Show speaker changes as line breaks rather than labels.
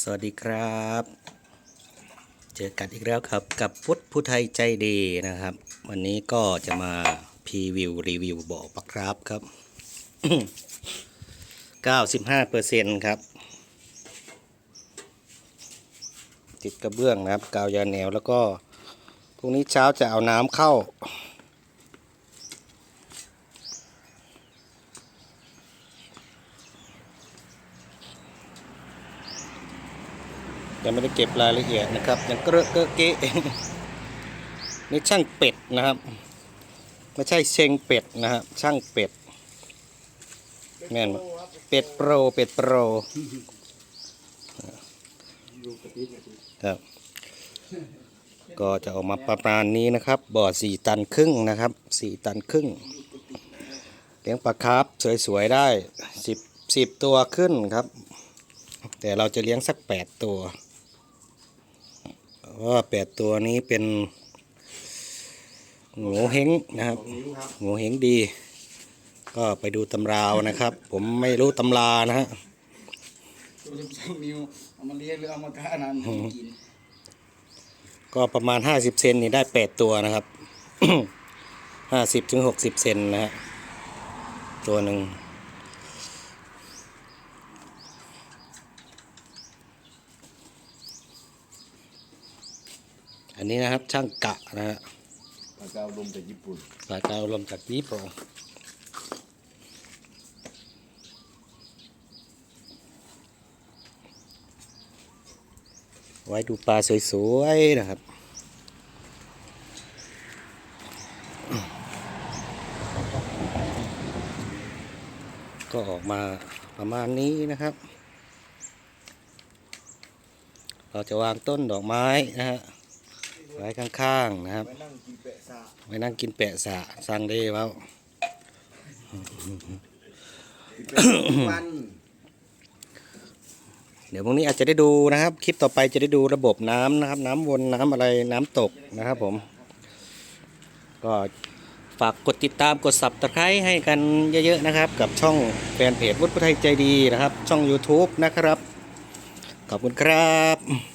สวัสดีครับ เจอกันอีกแล้วครับกับพุทธผู้ไทยใจดีนะครับ วันนี้ก็จะมาพรีวิวรีวิวบ่อปลาครับครับ95เปอร์เซ็นต์ครับ ติดกระเบื้องนะครับ กาวยาแนวแล้วก็พรุ่งนี้เช้าจะเอาน้ำเข้า ยังไม่ได้เก็บรายละเอียดนะครับยังเกระเกอะเกะนี่ช่างเป็ดนะครับ ไม่ใช่เชงเป็ดนะครับช่างเป็ดแม่นบ่เป็ดโปรเป็ดโปรครับ ก็จะออกมาประมาณนี้นะครับ บ่อสี่ตันครึ่งนะครับสี่ตันครึ่งเลี้ยงปลาคาร์ฟสวยๆได้สิบสิบตัวขึ้นครับ แต่เราจะเลี้ยงสักแปดตัว ว่าแปดตัวนี้เป็นงูเฮงนะครับงูเฮงดี ก็ไปดูตำราวนะครับ ผมไม่รู้ตำรานะฮะ
ตัวสิบสองนิ้วเอามาเลี้ยงหรือเอามาฆ่านั้นกิน
ก็ประมาณ50เซนนี่ได้8ตัวนะครับ50ถึง60เซนนะฮะตัวหนึ่ง นนี้นะครับช่างกะนะฮะ
ปลากาวลมจากญี่ปุ่น
สายการลมจากญี่ปุ่นไว้ดูปลาสวยๆนะครับก็ออกมาประมาณนี้นะครับ เราจะวางต้นดอกไม้นะฮะ ไว้ข้างๆนะครับ
ไปนั่งกินเปะซา
ไว้นั่งกินแปะสะสั่งได้เปล่า
วัน
เดี๋ยวพรุ่งนี้อาจจะได้ดูนะครับ คลิปต่อไปจะได้ดูระบบน้ำนะครับ น้ำวนน้ำอะไรน้ำตกนะครับผม ก็ฝากกดติดตามกด subscribe ให้กันเยอะๆนะครับ กับช่องแฟนเพจวุฒิไทยใจดีนะครับ ช่อง YouTube นะครับ ขอบคุณครับ